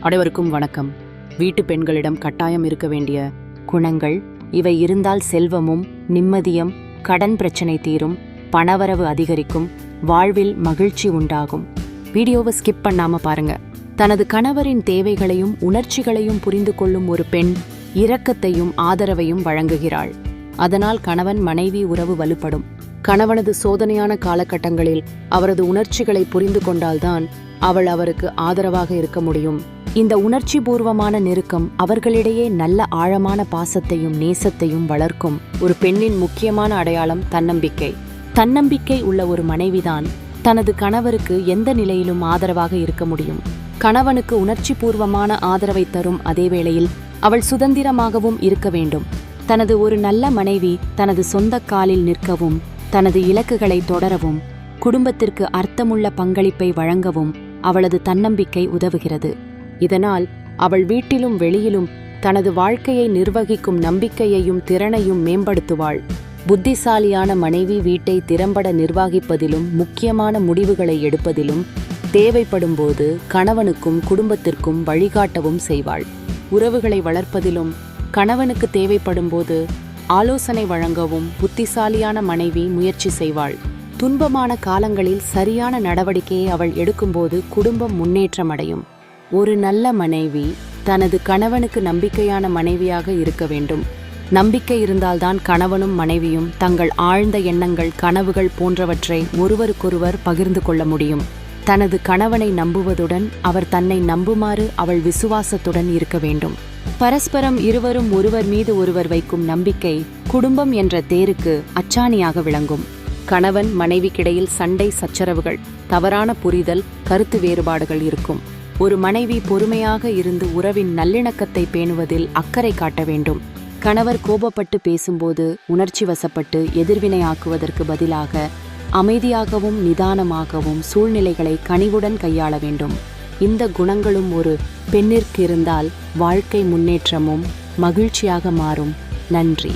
அனைவருக்கும் வணக்கம். வீட்டு பெண்களிடம் கட்டாயம் இருக்க வேண்டிய குணங்கள் இவை இருந்தால் செல்வமும் நிம்மதியும் கடன் பிரச்சனை தீரும் பணவரவு அதிகரிக்கும் வாழ்வில் மகிழ்ச்சி உண்டாகும். வீடியோவை ஸ்கிப் பண்ணாம பாருங்க. தனது கணவரின் தேவைகளையும் உணர்ச்சிகளையும் புரிந்து கொள்ளும் ஒரு பெண் இரக்கத்தையும் ஆதரவையும் வழங்குகிறாள். அதனால் கணவன் மனைவி உறவு வலுப்படும். கணவனது சோதனையான காலகட்டங்களில் அவரது உணர்ச்சிகளை புரிந்து கொண்டால்தான் அவள் அவருக்கு ஆதரவாக இருக்க முடியும். இந்த உணர்ச்சி பூர்வமான நெருக்கம் அவர்களிடையே நல்ல ஆழமான பாசத்தையும் நேசத்தையும் வளர்க்கும் ஒரு பெண்ணின் முக்கியமான அடையாளம் தன்னம்பிக்கை. தன்னம்பிக்கை உள்ள ஒரு மனைவிதான் தனது கணவருக்கு எந்த நிலையிலும் ஆதரவாக இருக்க முடியும். கணவனுக்கு உணர்ச்சி பூர்வமான ஆதரவை தரும் அதே வேளையில் அவள் சுதந்திரமாகவும் இருக்க வேண்டும். தனது ஒரு நல்ல மனைவி தனது சொந்த காலில் நிற்கவும் தனது இலக்குகளை தொடரவும் குடும்பத்திற்கு அர்த்தமுள்ள பங்களிப்பை வழங்கவும் அவளது தன்னம்பிக்கை உதவுகிறது. இதனால் அவள் வீட்டிலும் வெளியிலும் தனது வாழ்க்கையை நிர்வகிக்கும் நம்பிக்கையையும் திறனையும் மேம்படுத்துவாள். புத்திசாலியான மனைவி வீட்டை திறம்பட நிர்வகிப்பதிலும் முக்கியமான முடிவுகளை எடுப்பதிலும் தேவைப்படும்போது கணவனுக்கும் குடும்பத்திற்கும் வழிகாட்டவும் செய்வாள். உறவுகளை வளர்ப்பதிலும் கணவனுக்கு தேவைப்படும்போது ஆலோசனை வழங்கவும் புத்திசாலியான மனைவி முயற்சி செய்வாள். துன்பமான காலங்களில் சரியான நடவடிக்கையை அவள் எடுக்கும்போது குடும்பம் முன்னேற்றம் அடையும் ஒரு நல்ல மனைவி தனது கணவனுக்கு நம்பிக்கையான மனைவியாக இருக்க வேண்டும். நம்பிக்கை இருந்தால்தான் கணவனும் மனைவியும் தங்கள் ஆழ்ந்த எண்ணங்கள் கனவுகள் போன்றவற்றை ஒருவருக்கொருவர் பகிர்ந்து கொள்ள முடியும். தனது கணவனை நம்புவதுடன் அவர் தன்னை நம்புமாறு அவள் விசுவாசத்துடன் இருக்க வேண்டும். பரஸ்பரம் இருவரும் ஒருவர் மீது ஒருவர் வைக்கும் நம்பிக்கை குடும்பம் என்ற தேருக்கு அச்சாணியாக விளங்கும். கணவன் மனைவிக்கிடையில் சண்டை சச்சரவுகள் தவறான புரிதல் கருத்து வேறுபாடுகள் இருக்கும். ஒரு மனைவி பொறுமையாக இருந்து உறவின் நல்லிணக்கத்தை பேணுவதில் அக்கறை காட்ட வேண்டும். கணவர் கோபப்பட்டு பேசும்போது உணர்ச்சி வசப்பட்டு எதிர்வினையாக்குவதற்கு பதிலாக அமைதியாகவும் நிதானமாகவும் சூழ்நிலைகளை கனிவுடன் கையாள வேண்டும். இந்த குணங்களும் ஒரு பெண்ணிற்கு இருந்தால் வாழ்க்கை முன்னேற்றமும் மகிழ்ச்சியாக மாறும். நன்றி.